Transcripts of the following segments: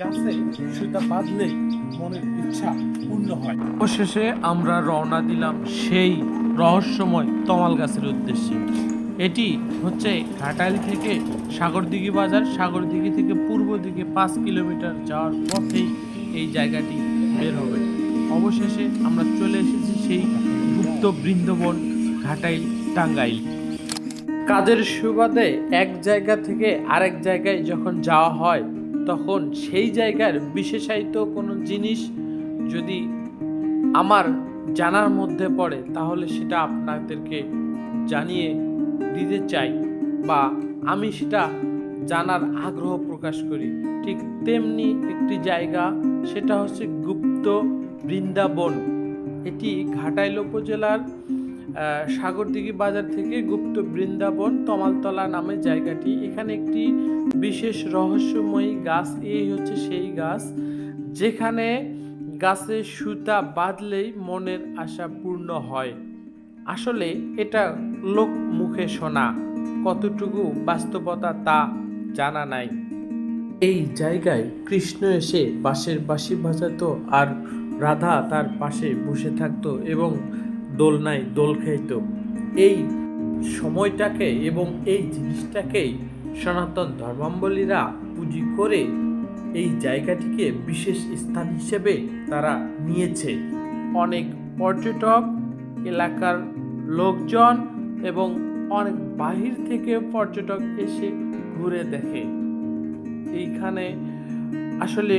গাছে মনের ইচ্ছা পূর্ণ হয়। অবশেষে আমরা রওনা দিলাম সেই রহস্যময় তমাল গাছের উদ্দেশ্যে। এটি হচ্ছে ঘাটাইল থেকে সাগরদিঘি বাজার, সাগরদিঘি থেকে পূর্ব দিকে পাঁচ কিলোমিটার যাওয়ার পথেই এই জায়গাটি বের হবে। অবশেষে আমরা চলে এসেছি সেই গুপ্ত বৃন্দাবন ঘাটাইল টাঙ্গাইল। কাজের সুবাদে এক জায়গা থেকে আরেক জায়গায় যখন যাওয়া হয় তখন সেই জায়গার বিশেষায়িত কোনো জিনিস যদি আমার জানার মধ্যে পড়ে, তাহলে সেটা আপনাদেরকে জানিয়ে দিতে চাই বা আমি সেটা জানার আগ্রহ প্রকাশ করি। ঠিক তেমনি একটি জায়গা, সেটা হচ্ছে গুপ্ত বৃন্দাবন। এটি ঘাটাইল উপজেলার সাগরদিঘি বাজার থেকে গুপ্ত বৃন্দাবন তমালতলা নামে জায়গাটি। এখানে একটি বিশেষ রহস্যময়ী গাছ, এই হচ্ছে সেই গাছ। যেখানে গাছে সুতা বাঁধলেই মনের আশা পূর্ণ হয়। আসলে এটা লোক মুখে শোনা, কতটুকু বাস্তবতা তা জানা নাই। এই জায়গায় কৃষ্ণ এসে বাঁশের বাঁশি বাজাতো আর রাধা তার পাশে বসে থাকতো এবং দোলনায় দোল খাইতো। এই সময়টাকে এবং এই জিনিসটাকেই সনাতন ধর্মাবলীরা পুঁজি করে এই জায়গাটিকে বিশেষ স্থান হিসেবে তারা নিয়েছে। অনেক পর্যটক, এলাকার লোকজন এবং অনেক বাহির থেকে পর্যটক এসে ঘুরে দেখে। এইখানে আসলে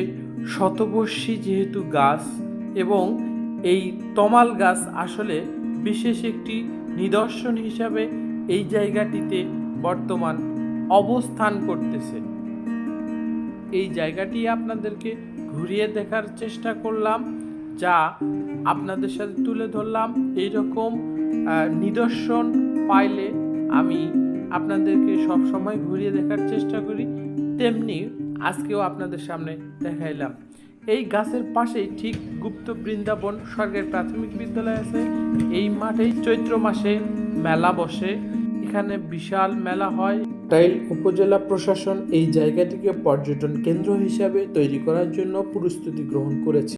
শতবর্ষী যেহেতু গাছ এবং এই তমাল গাছ আসলে বিশেষ একটি নিদর্শন হিসাবে এই জায়গাটিতে বর্তমান অবস্থান করতেছে। এই জায়গাটি আপনাদেরকে ঘুরিয়ে দেখার চেষ্টা করলাম, যা আপনাদের সাথে তুলে ধরলাম। এইরকম নিদর্শন পাইলে আমি আপনাদেরকে সব সময় ঘুরিয়ে দেখার চেষ্টা করি। তেমনি আজকেও আপনাদের সামনে দেখাইলাম। এই গাছের পাশেই ঠিক গুপ্ত বৃন্দাবন স্বর্গের প্রাথমিক বিদ্যালয় আছে। এই মাঠেই চৈত্র মাসে মেলা বসে। এখানে বিশাল মেলা হয়। টাইল উপজেলা প্রশাসন এই জায়গাটিকে পর্যটন কেন্দ্র হিসাবে তৈরি করার জন্য প্রস্তুতি গ্রহণ করেছে।